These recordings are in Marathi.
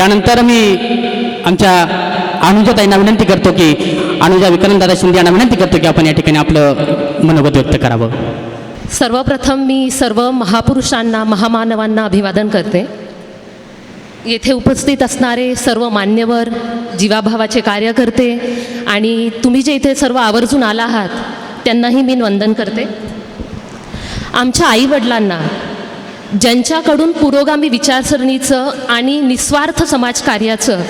यानंतर मी आमच्या अनुजाताईंना विनंती करतो की अनुजा विक्रमदादा शिंदे यांना विनंती करतो की आपण या ठिकाणी आपलं मनोगत व्यक्त करावं. सर्वप्रथम मी सर्व महापुरुषांना महामानवांना अभिवादन करते. येथे उपस्थित असणारे सर्व मान्यवर जीवाभावाचे कार्यकर्ते आणि तुम्ही जे इथे सर्व आवर्जून आला आहात त्यांनाही मी वंदन करते. आमच्या आईवडिलांना ज्यांच्याकडून पुरोगामी विचारसरणीचं आणि निस्वार्थ समाजकार्याचं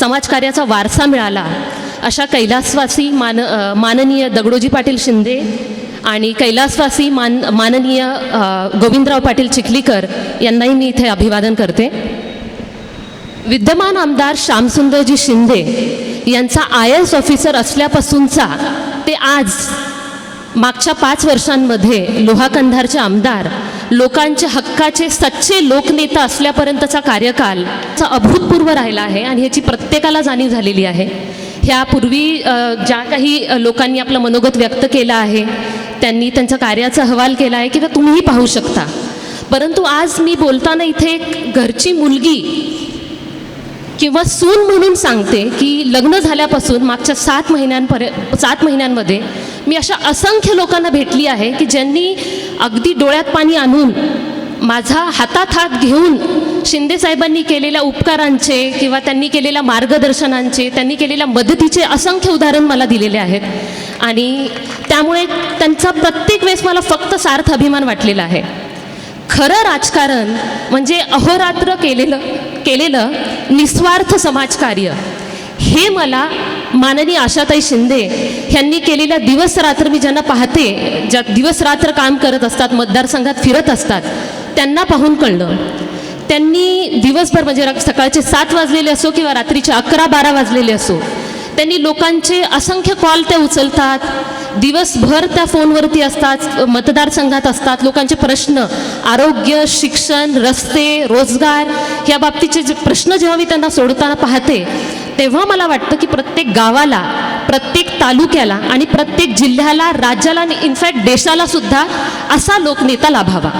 समाजकार्याचा वारसा मिळाला अशा कैलासवासी मान माननीय दगडोजी पाटील शिंदे आणि कैलासवासी मान माननीय गोविंदराव पाटील चिखलीकर यांनाही मी इथे अभिवादन करते. विद्यमान आमदार श्यामसुंदरजी शिंदे यांचा आय एस ऑफिसर असल्यापासूनचा ते आज मागच्या पाच वर्षांमध्ये लोहा कंधारचे आमदार लोकांच्या हक्काचे सच्चे लोकनेता असल्यापर्यंतचा कार्यकाल अभूतपूर्व राहिला आहे आणि ह्याची प्रत्येकाला जाणीव झालेली आहे. ह्यापूर्वी ज्या काही लोकांनी आपलं मनोगत व्यक्त केलं आहे त्यांनी त्यांचा कार्याचा अहवाल केला आहे किंवा तुम्हीही पाहू शकता. परंतु आज मी बोलताना इथे एक घरची मुलगी किंवा सून म्हणून सांगते की लग्न झाल्यापासून मागच्या सात महिन्यांपर्यंत सात महिन्यांमध्ये मी अशा असंख्य लोकांना भेटली आहे की ज्यांनी अगदी डोळ्यात पाणी आणून माझा हातात हात घेऊन शिंदेसाहेबांनी केलेल्या उपकारांचे किंवा त्यांनी केलेल्या मार्गदर्शनांचे त्यांनी केलेल्या मदतीचे असंख्य उदाहरण मला दिलेले आहेत. आणि त्यामुळे त्यांचा प्रत्येक वेळेस मला फक्त सार्थ अभिमान वाटलेला आहे. खरं राजकारण म्हणजे अहोरात्र केलेलं केलेलं निस्वार्थ समाजकार्य. हे मला माननीय आशाताई शिंदे यांनी केलेल्या दिवस रात्र मी ज्यांना पाहते ज्या दिवस रात्र काम करत असतात मतदारसंघात फिरत असतात त्यांना पाहून कळलं. त्यांनी दिवसभर म्हणजे सकाळचे सात वाजलेले असो किंवा रात्रीचे अकरा बारा वाजलेले असो त्यांनी लोकांचे असंख्य कॉल त्या उचलतात दिवसभर त्या फोनवरती असतात मतदारसंघात असतात लोकांचे प्रश्न आरोग्य शिक्षण रस्ते रोजगार या बाबतीचे जे प्रश्न जेव्हा मी त्यांना सोडताना पाहते तेव्हा मला वाटतं की प्रत्येक गावाला प्रत्येक तालुक्याला आणि प्रत्येक जिल्ह्याला राज्याला आणि इनफॅक्ट देशाला सुद्धा असा लोकनेता लाभावा.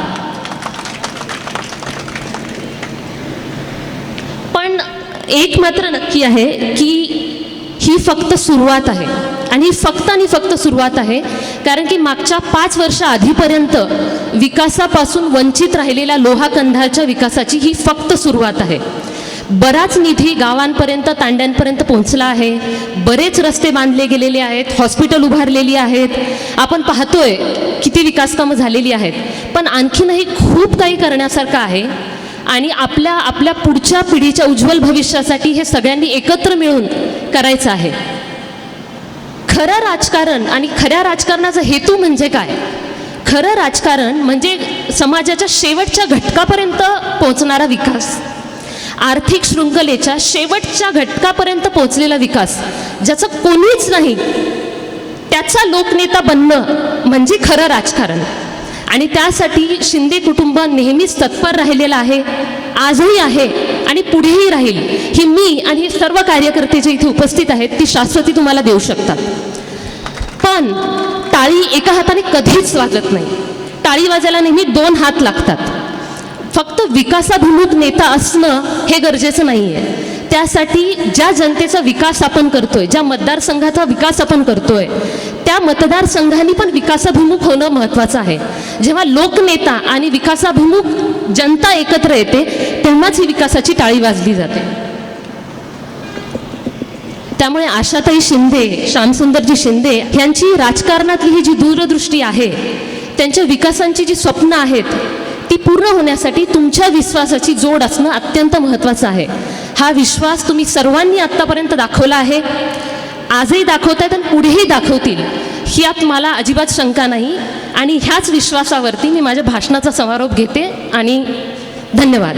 पण एक मात्र नक्की आहे की ही फक्त सुरुवात आहे. आणि ही फक्त आणि फक्त सुरुवात आहे कारण की मागच्या पाच वर्ष आधीपर्यंत विकासापासून वंचित राहिलेल्या लोहा कंधारच्या विकासाची ही फक्त सुरुवात आहे. बराच निधी गावांपर्यंत तांड्यांपर्यंत पोहोचला आहे. बरेच रस्ते बांधले गेलेले आहेत हॉस्पिटल उभारलेली आहेत. आपण पाहतोय किती विकासकामं झालेली आहेत. पण आणखीनही खूप काही करण्यासारखं आहे. आणि आपल्या आपल्या पुढच्या पिढीच्या उज्ज्वल भविष्यासाठी हे सगळ्यांनी एकत्र मिळून करायचं आहे. खरं राजकारण आणि खऱ्या राजकारणाचा हेतू म्हणजे काय? खरं राजकारण म्हणजे समाजाच्या शेवटच्या घटकापर्यंत पोहोचणारा विकास. आर्थिक शृंखलेच्या शेवटच्या घटकापर्यंत पोहोचलेला विकास. ज्याचं कोणीच नाही त्याचा लोकनेता बनणं म्हणजे खरं राजकारण. आणि त्यासाठी शिंदे कुटुंब नेहमीच तत्पर राहिलेलं आहे आजही आहे आणि पुढेही राहील. ही मी आणि हे सर्व कार्यकर्ते जे इथे उपस्थित आहेत ती शाश्वती तुम्हाला देऊ शकतात. पण टाळी एका हाताने कधीच वाजत नाही. टाळी वाजायला नेहमी दोन हात लागतात. फक्त विकासाभिमुख नेता असणं हे गरजेचं नाही आहे त्यासाठी ज्या जनतेचा विकास आपण करतोय ज्या मतदारसंघाचा विकास आपण करतोय त्या मतदारसंघांनी पण विकासाभिमुख होणं महत्त्वाचं आहे. जेव्हा लोकनेता आणि विकासाभिमुख जनता एकत्र येते तेव्हाच ही विकासाची टाळी वाजली जाते. त्यामुळे आशाताई शिंदे श्यामसुंदरजी शिंदे यांची राजकारणातली ही जी दूरदृष्टी आहे त्यांच्या विकासांची जी स्वप्न आहेत ती पूर्ण होण्यासाठी तुमच्या विश्वासाची जोड असणं अत्यंत महत्त्वाचं आहे. हा विश्वास तुम्ही सर्वांनी आत्तापर्यंत दाखवला आहे. आजही दाखवत आहेत आणि पुढेही दाखवतील. ह्यात मला अजिबात शंका नाही आणि ह्याच विश्वासावरती मी माझ्या भाषणाचा समारोप घेते आणि धन्यवाद.